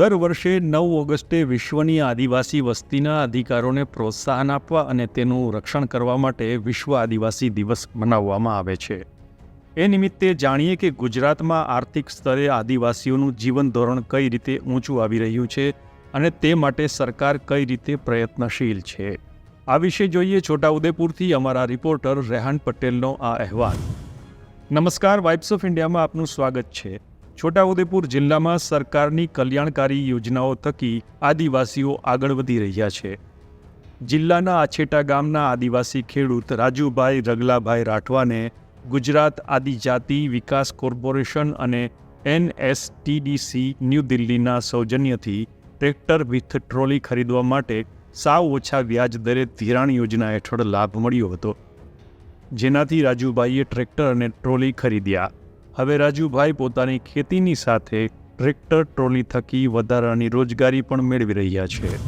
દર વર્ષે નવ ઓગસ્ટે વિશ્વની આદિવાસી વસ્તીના અધિકારોને પ્રોત્સાહન આપવા અને તેનું રક્ષણ કરવા માટે વિશ્વ આદિવાસી દિવસ મનાવવામાં આવે છે. એ નિમિત્તે જાણીએ કે ગુજરાતમાં આર્થિક સ્તરે આદિવાસીઓનું જીવન ધોરણ કઈ રીતે ઊંચું આવી રહ્યું છે અને તે માટે સરકાર કઈ રીતે પ્રયત્નશીલ છે. આ વિશે જોઈએ છોટાઉદેપુરથી અમારા રિપોર્ટર રેહાન પટેલનો આ અહેવાલ. નમસ્કાર, વાઇબ્સ ઓફ ઇન્ડિયામાં આપનું સ્વાગત છે. છોટાઉદેપુર જિલ્લામાં સરકારની કલ્યાણકારી યોજનાઓ થકી આદિવાસીઓ આગળ વધી રહ્યા છે. જિલ્લાના આછેટા ગામના આદિવાસી ખેડૂત રાજુભાઈ રગલાભાઈ રાઠવાને ગુજરાત આદિજાતિ વિકાસ કોર્પોરેશન અને એનએસટીડીસી ન્યૂ દિલ્હીના સૌજન્યથી ટ્રેક્ટર વિથ ટ્રોલી ખરીદવા માટે સાવ ઓછા વ્યાજ દરે ધિરાણ યોજના હેઠળ લાભ મળ્યો હતો. જેનાથી રાજુભાઈએ ટ્રેક્ટર અને ટ્રોલી ખરીદ્યા. હવે રાજુભાઈ પોતાની ખેતીની સાથે ટ્રેક્ટર, ટ્રોલી થકી વધારાની રોજગારી પણ મેળવી રહ્યા છે.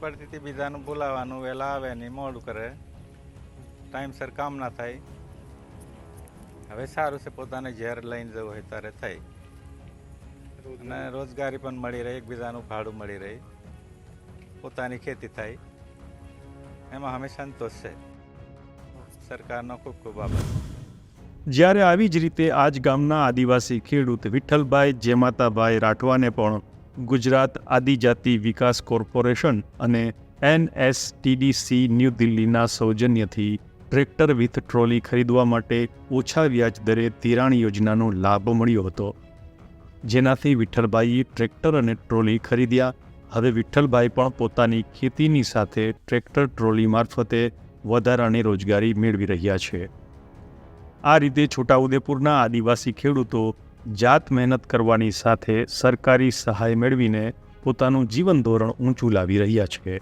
પરિસ્થિતિ બીજાનું બોલાવવાનું, વહેલા આવે ને મોડું કરે. ટાઈમસર કામ ના થાય. હવે સારું છે પોતાને ઝેર લઈને જવું હોય ત્યારે થાય. અને રોજગારી પણ મળી રહે, એકબીજાનું ભાડું મળી રહે. પોતાની ખેતી થાય. એમાં અમે સંતોષ છે. સરકારનો ખૂબ ખૂબ આભાર. જ્યારે આવી જ રીતે આ જ ગામના આદિવાસી ખેડૂત વિઠ્ઠલભાઈ જેમાતાભાઈ રાઠવાને પણ ગુજરાત આદિજાતિ વિકાસ કોર્પોરેશન અને એનએસટીડીસી ન્યૂ દિલ્હીના સૌજન્યથી ટ્રેક્ટર વિથ ટ્રોલી ખરીદવા માટે ઓછા વ્યાજ દરે ધિરાણ યોજનાનો લાભ મળ્યો હતો. જેનાથી વિઠ્ઠલભાઈએ ટ્રેક્ટર અને ટ્રોલી ખરીદ્યા. હવે વિઠ્ઠલભાઈ પણ પોતાની ખેતીની સાથે ટ્રેક્ટર ટ્રોલી મારફતે વધારાની રોજગારી મેળવી રહ્યા છે. આ રીતે છોટાઉદેપુરના આદિવાસી ખેડૂતો જાત મહેનત કરવાની સાથે સરકારી સહાય મેળવીને પોતાનું જીવન ધોરણ ઊંચું લાવી રહ્યા છે.